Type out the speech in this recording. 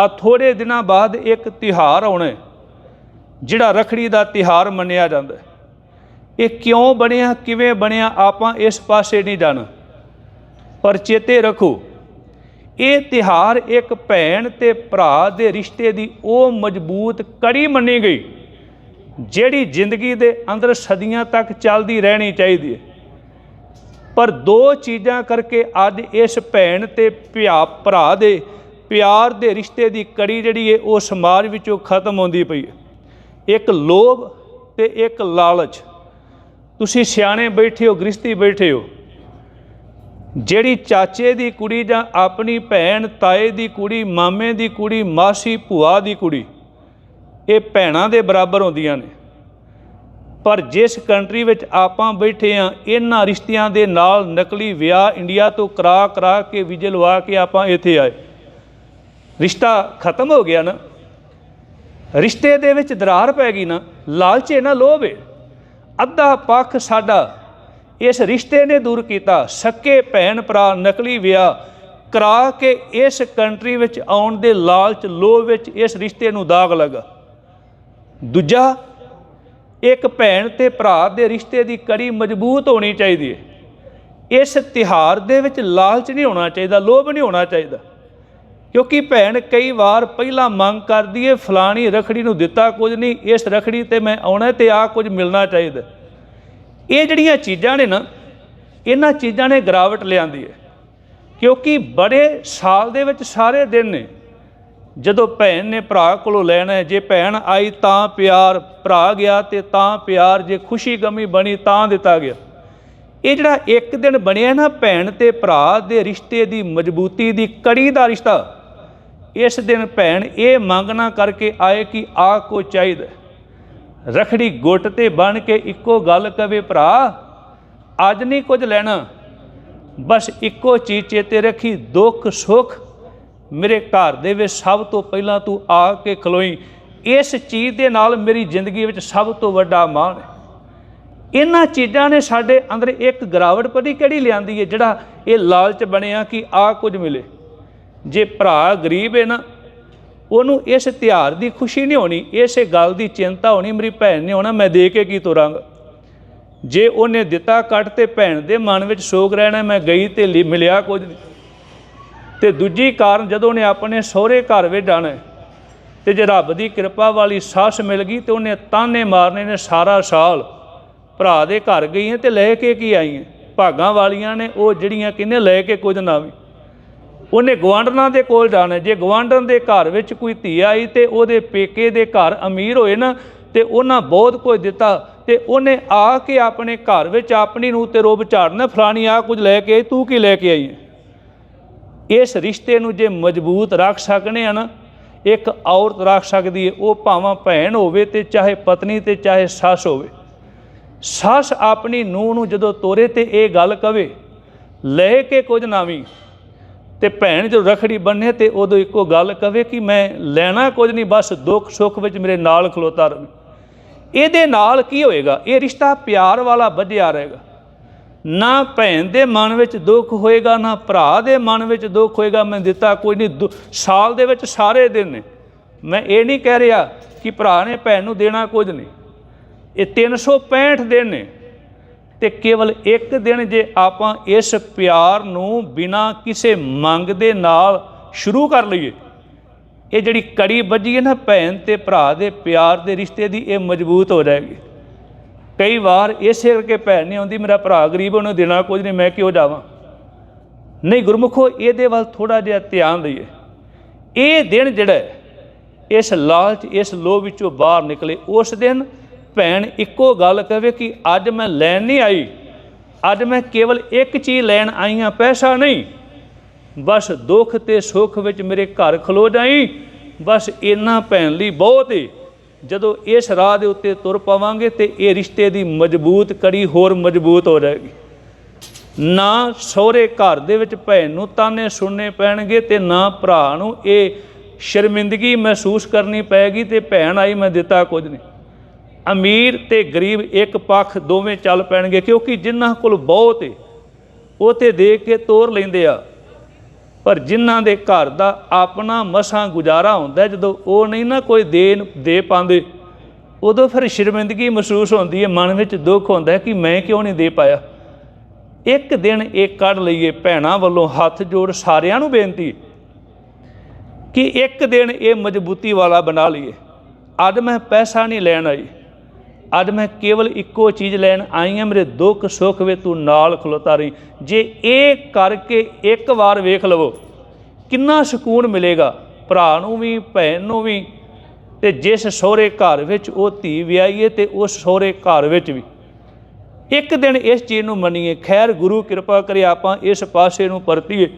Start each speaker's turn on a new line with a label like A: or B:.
A: ਆ ਥੋੜੇ ਦਿਨਾਂ ਬਾਅਦ ਇੱਕ ਤਿਹਾਰ ਆਉਣਾ ਜਿਹੜਾ ਰਖੜੀ ਦਾ ਤਿਹਾਰ ਮੰਨਿਆ ਜਾਂਦਾ ਇਹ ਕਿਉਂ ਬਣਿਆ, ਕਿਵੇਂ ਬਣਿਆ, ਆਪਾਂ ਇਸ ਪਾਸੇ ਨਹੀਂ ਜਾਣਾ। ਪਰ ਚੇਤੇ ਰੱਖੋ, ਇਹ ਤਿਹਾਰ ਇੱਕ ਭੈਣ ਤੇ ਭਰਾ ਦੇ ਰਿਸ਼ਤੇ ਦੀ ਉਹ ਮਜ਼ਬੂਤ ਕੜੀ ਮੰਨੀ ਗਈ, ਜਿਹੜੀ ਜ਼ਿੰਦਗੀ ਦੇ ਅੰਦਰ ਸਦੀਆਂ ਤੱਕ ਚੱਲਦੀ ਰਹਿਣੀ ਚਾਹੀਦੀ ਹੈ। ਪਰ ਦੋ ਚੀਜ਼ਾਂ ਕਰਕੇ ਅੱਜ ਇਸ ਭੈਣ ਤੇ ਭਿਆ, ਭਰਾ ਦੇ ਪਿਆਰ ਦੇ ਰਿਸ਼ਤੇ ਦੀ ਕੜੀ ਜਿਹੜੀ ਹੈ ਉਹ ਸਮਾਜ ਵਿੱਚੋਂ ਖਤਮ ਹੁੰਦੀ ਪਈ ਹੈ ਇੱਕ ਲੋਭ ਤੇ ਇੱਕ ਲਾਲਚ। ਤੁਸੀਂ ਸਿਆਣੇ ਬੈਠੇ ਹੋ ਗ੍ਰਸਤੀ ਬੈਠੇ ਹੋ। ਜਿਹੜੀ ਚਾਚੇ ਦੀ ਕੁੜੀ ਜਾਂ ਆਪਣੀ ਭੈਣ, ਤਾਏ ਦੀ ਕੁੜੀ, ਮਾਮੇ ਦੀ ਕੁੜੀ, ਮਾਸੀ, ਭੂਆ ਦੀ ਕੁੜੀ, ਇਹ ਭੈਣਾਂ ਦੇ ਬਰਾਬਰ ਹੁੰਦੀਆਂ ਨੇ। ਪਰ ਜਿਸ ਕੰਟਰੀ ਵਿੱਚ ਆਪਾਂ ਬੈਠੇ ਆ, ਇਹਨਾਂ ਰਿਸ਼ਤਿਆਂ ਦੇ ਨਾਲ ਨਕਲੀ ਵਿਆਹ ਇੰਡੀਆ ਤੋਂ ਕਰਾ ਕਰਾ ਕੇ, ਵੀਜ਼ੇ ਲਵਾ ਕੇ ਆਪਾਂ ਇੱਥੇ ਆਏ। ਰਿਸ਼ਤਾ ਖਤਮ ਹੋ ਗਿਆ ਨਾ, ਰਿਸ਼ਤੇ ਦੇ ਵਿੱਚ ਦਰਾਰ ਪੈ ਗਈ ਨਾ, ਲਾਲਚ ਹੈ ਨਾ ਲੋਭ ਹੈ ਅੱਧਾ ਪੱਖ ਸਾਡਾ ਇਸ ਰਿਸ਼ਤੇ ਨੇ ਦੂਰ ਕੀਤਾ, ਸੱਕੇ ਭੈਣ ਭਰਾ ਨਕਲੀ ਵਿਆਹ ਕਰਾ ਕੇ ਇਸ ਕੰਟਰੀ ਵਿੱਚ ਆਉਣ ਦੇ ਲਾਲਚ ਲੋਭ ਵਿੱਚ ਇਸ ਰਿਸ਼ਤੇ ਨੂੰ ਦਾਗ ਲਗਾ। ਦੂਜਾ, ਇੱਕ ਭੈਣ ਤੇ ਭਰਾ ਦੇ ਰਿਸ਼ਤੇ ਦੀ ਕੜੀ ਮਜ਼ਬੂਤ ਹੋਣੀ ਚਾਹੀਦੀ ਹੈ ਇਸ ਤਿਹਾਰ ਦੇ ਵਿੱਚ ਲਾਲਚ ਨਹੀਂ ਹੋਣਾ ਚਾਹੀਦਾ, ਲੋਭ ਨਹੀਂ ਹੋਣਾ ਚਾਹੀਦਾ। ਕਿਉਂਕਿ ਭੈਣ ਕਈ ਵਾਰ ਪਹਿਲਾਂ ਮੰਗ ਕਰਦੀ ਏ, ਫਲਾਣੀ ਰਖੜੀ ਨੂੰ ਦਿੱਤਾ ਕੁਝ ਨਹੀਂ, ਇਸ ਰਖੜੀ ਤੇ ਮੈਂ ਆਉਣਾ ਤੇ ਆ ਕੁਝ ਮਿਲਣਾ ਚਾਹੀਦਾ ਇਹ ਜਿਹੜੀਆਂ ਚੀਜ਼ਾਂ ਨੇ ਨਾ, ਇਹਨਾਂ ਚੀਜ਼ਾਂ ਨੇ ਗਰਾਵਟ ਲਿਆਂਦੀ ਹੈ ਕਿਉਂਕਿ ਬੜੇ ਸਾਲ ਦੇ ਵਿੱਚ ਸਾਰੇ ਦਿਨ ਨੇ, ਜਦੋਂ ਭੈਣ ਨੇ ਭਰਾ ਕੋਲੋਂ ਲੈਣਾ ਹੈ ਜੇ ਭੈਣ ਆਈ ਤਾਂ ਪਿਆਰ ਭਰਾ ਗਿਆ ਤੇ ਤਾਂ ਪਿਆਰ, ਜੇ ਖੁਸ਼ੀ ਗਮੀ ਬਣੀ ਤਾਂ ਦਿੱਤਾ ਗਿਆ। ਇਹ ਜਿਹੜਾ ਇੱਕ ਦਿਨ ਬਣਿਆ ਨਾ, ਭੈਣ ਤੇ ਭਰਾ ਦੇ ਰਿਸ਼ਤੇ ਦੀ ਮਜ਼ਬੂਤੀ ਦੀ ਕੜੀ ਦਾ ਰਿਸ਼ਤਾ ਇਸ ਦਿਨ ਭੈਣ ਇਹ ਮੰਗਣਾ ਕਰਕੇ ਆਏ ਕਿ ਆ ਕੋ ਚਾਹੀਦਾ। ਰਖੜੀ ਗੁੱਟ ਤੇ ਬਣ ਕੇ ਇੱਕੋ ਗੱਲ ਕਵੇ, ਭਰਾ, ਅੱਜ ਨਹੀਂ ਕੁਝ ਲੈਣਾ। ਬਸ ਇੱਕੋ ਚੀਜ਼ ਚੇਤੇ ਰੱਖੀ, ਦੁੱਖ, ਸੁੱਖ। ਮੇਰੇ ਘਰ ਦੇ ਵਿੱਚ ਸਭ ਤੋਂ ਪਹਿਲਾਂ ਤੂੰ ਆ ਕੇ ਖਲੋਈ। ਇਸ ਚੀਜ਼ ਦੇ ਨਾਲ ਮੇਰੀ ਜ਼ਿੰਦਗੀ ਵਿੱਚ ਸਭ ਤੋਂ ਵੱਡਾ ਮਾਣ ਹੈ। ਇਹਨਾਂ ਚੀਜ਼ਾਂ ਨੇ ਸਾਡੇ ਅੰਦਰ ਇੱਕ ਗਰਾਵਟ ਪਤੀ ਕਿਹੜੀ ਲਿਆਂਦੀ ਹੈ, ਜਿਹੜਾ ਇਹ ਲਾਲਚ ਬਣਿਆ ਕਿ ਆ ਕੁਝ ਮਿਲੇ। ਜੇ ਭਰਾ ਗਰੀਬ ਹੈ ਨਾ ਉਹਨੂੰ ਇਸ ਤਿਉਹਾਰ ਦੀ ਖੁਸ਼ੀ ਨਹੀਂ ਹੋਣੀ ਇਸੇ ਗੱਲ ਦੀ ਚਿੰਤਾ ਹੋਣੀ ਮੇਰੀ ਭੈਣ ਨੇ ਹੋਣਾ ਮੈਂ ਦੇ ਕੇ ਕੀ ਤੁਰਾਂਗਾ? ਜੇ ਉਹਨੇ ਦਿੱਤਾ ਕੱਟ ਤੇ ਭੈਣ ਦੇ ਮਨ ਵਿੱਚ ਸੋਗ ਰਹਿਣਾ ਮੈਂ ਗਈ ਤੇ ਲਿ- ਮਿਲਿਆ ਕੁਝ ਨਹੀਂ। ਤੇ ਦੂਜੀ ਕਾਰਨ ਜਦੋਂ ਉਹਨੇ ਆਪਣੇ ਸਹੁਰੇ ਘਰ ਵਿੱਚ ਜਾਣਾ ਹੈ, ਤੇ ਜੇ ਰੱਬ ਦੀ ਕਿਰਪਾ ਵਾਲੀ ਸੱਸ ਮਿਲ ਗਈ ਤੇ ਉਹਨੇ ਤਾਨੇ ਮਾਰਨੇ ਨੇ ਸਾਰਾ ਸਾਲ। ਭਰਾ ਦੇ ਘਰ ਗਈ ਹੈ ਤੇ ਲੈ ਕੇ ਕੀ ਆਈ ਭਾਗਾਂ ਵਾਲੀਆਂ ਨੇ ਉਹ ਜਿਹੜੀਆਂ ਕਿੰਨੇ ਲੈ ਕੇ ਕੁਝ ਨਾ ਵੀ ਉਹਨੇ ਗਵਾਂਢਣਾ ਦੇ ਕੋਲ ਜਾਣਾ ਜੇ ਗਵਾਂਢਣ ਦੇ ਘਰ ਵਿੱਚ ਕੋਈ ਧੀ ਆਈ ਤੇ ਉਹਦੇ ਪੇਕੇ ਦੇ ਘਰ ਅਮੀਰ ਹੋਏ ਨਾ, ਤੇ ਉਹਨਾਂ ਬਹੁਤ ਕੁਝ ਦਿੱਤਾ, ਤੇ ਉਹਨੇ ਆ ਕੇ ਆਪਣੇ ਘਰ ਵਿੱਚ ਆਪਣੀ ਨੂੰ ਤੇ ਰੋਬ ਝਾੜਨਾ, ਫਲਾਣੀ ਆ ਕੁਝ ਲੈ ਕੇ ਆਈ, ਤੂੰ ਕੀ ਲੈ ਕੇ ਆਈ ਹੈ? ਇਸ ਰਿਸ਼ਤੇ ਨੂੰ ਜੇ ਮਜ਼ਬੂਤ ਰੱਖ ਸਕਨੇ ਆ ਨਾ, ਇੱਕ ਔਰਤ ਰੱਖ ਸਕਦੀ ਹੈ, ਉਹ ਭਾਵੇਂ ਭੈਣ ਹੋਵੇ ਤੇ ਚਾਹੇ ਪਤਨੀ ਤੇ ਚਾਹੇ ਸੱਸ ਹੋਵੇ। ਸੱਸ ਆਪਣੀ ਨੂੰਹ ਨੂੰ ਜਦੋਂ ਤੋਰੇ ਤੇ ਇਹ ਗੱਲ ਕਵੇ, ਲੈ ਕੇ ਕੁਝ ਨਾਵੀਂ ਤੇ ਭੈਣ ਜਦੋਂ ਰਖੜੀ ਬੰਨੇ ਤੇ ਉਦੋਂ ਇੱਕੋ ਗੱਲ ਕਵੇ ਕਿ ਮੈਂ ਲੈਣਾ ਕੁਝ ਨਹੀਂ, ਬਸ ਦੁੱਖ ਸੁੱਖ ਵਿੱਚ ਮੇਰੇ ਨਾਲ ਖਲੋਤਾ ਰਹੇ ਇਹਦੇ ਨਾਲ ਕੀ ਹੋਏਗਾ? ਇਹ ਰਿਸ਼ਤਾ ਪਿਆਰ ਵਾਲਾ ਵਧਿਆ ਰਹੇਗਾ। ਨਾ ਭੈਣ ਦੇ ਮਨ ਵਿੱਚ ਦੁੱਖ ਹੋਏਗਾ, ਨਾ ਭਰਾ ਦੇ ਮਨ ਵਿੱਚ ਦੁੱਖ ਹੋਏਗਾ। ਮੈਂ ਦਿੱਤਾ ਕੋਈ ਨਹੀਂ, ਦੁ- ਸਾਲ ਦੇ ਵਿੱਚ ਸਾਰੇ ਦਿਨ ਨੇ। ਮੈਂ ਇਹ ਨਹੀਂ ਕਹਿ ਰਿਹਾ ਕਿ ਭਰਾ ਨੇ ਭੈਣ ਨੂੰ ਦੇਣਾ ਕੁਝ ਨਹੀਂ। ਇਹ 365 ਦਿਨ ਨੇ। ਤੇ ਕੇਵਲ ਇੱਕ ਦਿਨ ਜੇ ਆਪਾਂ ਇਸ ਪਿਆਰ ਨੂੰ ਬਿਨਾਂ ਕਿਸੇ ਮੰਗ ਦੇ ਨਾਲ ਸ਼ੁਰੂ ਕਰ ਲਈਏ, ਇਹ ਜਿਹੜੀ ਕੜੀ ਵੱਜੀ ਹੈ ਨਾ ਭੈਣ ਤੇ ਭਰਾ ਦੇ ਪਿਆਰ ਦੇ ਰਿਸ਼ਤੇ ਦੀ, ਇਹ ਮਜ਼ਬੂਤ ਹੋ ਜਾਏਗੀ। ਕਈ ਵਾਰ ਇਸੇ ਕਰਕੇ ਭੈਣ ਨਹੀਂ ਆਉਂਦੀ, ਮੇਰਾ ਭਰਾ ਗਰੀਬ ਉਹਨੂੰ ਦੇਣਾ ਕੁਝ ਨਹੀਂ, ਮੈਂ ਕਿਉਂ ਜਾਵਾਂ? ਨਹੀਂ ਗੁਰਮੁਖੋ, ਇਹਦੇ ਵੱਲ ਥੋੜਾ ਜਿਹਾ ਧਿਆਨ ਦਈਏ। ਇਹ ਦਿਨ ਜਿਹੜਾ ਇਸ ਲਾਲਚ, ਇਸ ਲੋਭ ਵਿੱਚੋਂ ਬਾਹਰ ਨਿਕਲੇ, ਉਸ ਦਿਨ ਭੈਣ ਇੱਕੋ ਗੱਲ ਕਹੇ ਕਿ ਅੱਜ ਮੈਂ ਲੈਣ ਨਹੀਂ ਆਈ। ਅੱਜ ਮੈਂ ਕੇਵਲ ਇੱਕ ਚੀਜ਼ ਲੈਣ ਆਈ ਹਾਂ, ਪੈਸਾ ਨਹੀਂ। ਬਸ ਦੁੱਖ ਤੇ ਸੁੱਖ ਵਿੱਚ ਮੇਰੇ ਘਰ ਖਲੋ ਜਾਈ। ਬਸ ਇੰਨਾ ਭੈਣ ਲਈ ਬਹੁਤ ਏ। ਜਦੋਂ ਇਸ ਰਾਹ ਦੇ ਉੱਤੇ ਤੁਰ ਪਾਵਾਂਗੇ ਤੇ ਇਹ ਰਿਸ਼ਤੇ ਦੀ ਮਜ਼ਬੂਤ ਕੜੀ ਹੋਰ ਮਜ਼ਬੂਤ ਹੋ ਜਾਏਗੀ। ਨਾ ਸਹੁਰੇ ਘਰ ਦੇ ਵਿੱਚ ਭੈਣ ਨੂੰ ਤਾਨੇ ਸੁਣਨੇ ਪੈਣਗੇ ਤੇ ਨਾ ਭਰਾ ਨੂੰ ਇਹ ਸ਼ਰਮਿੰਦਗੀ ਮਹਿਸੂਸ ਕਰਨੀ ਪੈਗੀ ਤੇ ਭੈਣ ਆਈ ਮੈਂ ਦਿੱਤਾ ਕੁਝ ਨਹੀਂ। ਅਮੀਰ ਤੇ ਗਰੀਬ ਇੱਕ ਪੱਖ ਦੋਵੇਂ ਚੱਲ ਪੈਣਗੇ, ਕਿਉਂਕਿ ਜਿਨ੍ਹਾਂ ਕੋਲ ਬਹੁਤ ਏ, ਉਹ ਤੇ ਦੇਖ ਕੇ ਤੋਰ ਲੈਂਦੇ ਆ। ਪਰ ਜਿਨ੍ਹਾਂ ਦੇ ਘਰ ਦਾ ਆਪਣਾ ਮਸਾਂ ਗੁਜ਼ਾਰਾ ਹੁੰਦਾ, ਜਦੋਂ ਉਹ ਨਹੀਂ ਨਾ ਕੋਈ ਦੇਣ ਦੇ ਪਾਉਂਦੇ, ਉਦੋਂ ਫਿਰ ਸ਼ਰਮਿੰਦਗੀ ਮਹਿਸੂਸ ਹੁੰਦੀ ਹੈ ਮਨ ਵਿੱਚ ਦੁੱਖ ਹੁੰਦਾ ਕਿ ਮੈਂ ਕਿਉਂ ਨਹੀਂ ਦੇ ਪਾਇਆ? ਇੱਕ ਦਿਨ ਇਹ ਕੱਢ ਲਈਏ, ਭੈਣਾਂ ਵੱਲੋਂ ਹੱਥ ਜੋੜ ਸਾਰਿਆਂ ਨੂੰ ਬੇਨਤੀ ਕਿ ਇੱਕ ਦਿਨ ਇਹ ਮਜ਼ਬੂਤੀ ਵਾਲਾ ਬਣਾ ਲਈਏ। ਅੱਜ ਮੈਂ ਪੈਸਾ ਨਹੀਂ ਲੈਣ ਆਈ। ਅੱਜ ਮੈਂ ਕੇਵਲ ਇੱਕੋ ਚੀਜ਼ ਲੈਣ ਆਈ ਹਾਂ, ਮੇਰੇ ਦੁੱਖ ਸੁੱਖ ਵੇ ਤੂੰ ਨਾਲ ਖਲੋਤਾ ਰਹੀ। ਜੇ ਇਹ ਕਰਕੇ ਇੱਕ ਵਾਰ ਵੇਖ ਲਵੋ, ਕਿੰਨਾ ਸਕੂਨ ਮਿਲੇਗਾ, ਭਰਾ ਨੂੰ ਵੀ, ਭੈਣ ਨੂੰ ਵੀ, ਤੇ ਜਿਸ ਸਹੁਰੇ ਘਰ ਵਿੱਚ ਉਹ ਧੀ ਵਿਆਹੀਏ ਤੇ ਉਸ ਸਹੁਰੇ ਘਰ ਵਿੱਚ ਵੀ। ਇੱਕ ਦਿਨ ਇਸ ਚੀਜ਼ ਨੂੰ ਮੰਨੀਏ, ਖੈਰ ਗੁਰੂ ਕਿਰਪਾ ਕਰੇ ਆਪਾਂ ਇਸ ਪਾਸੇ ਨੂੰ ਪਰਤੀਏ।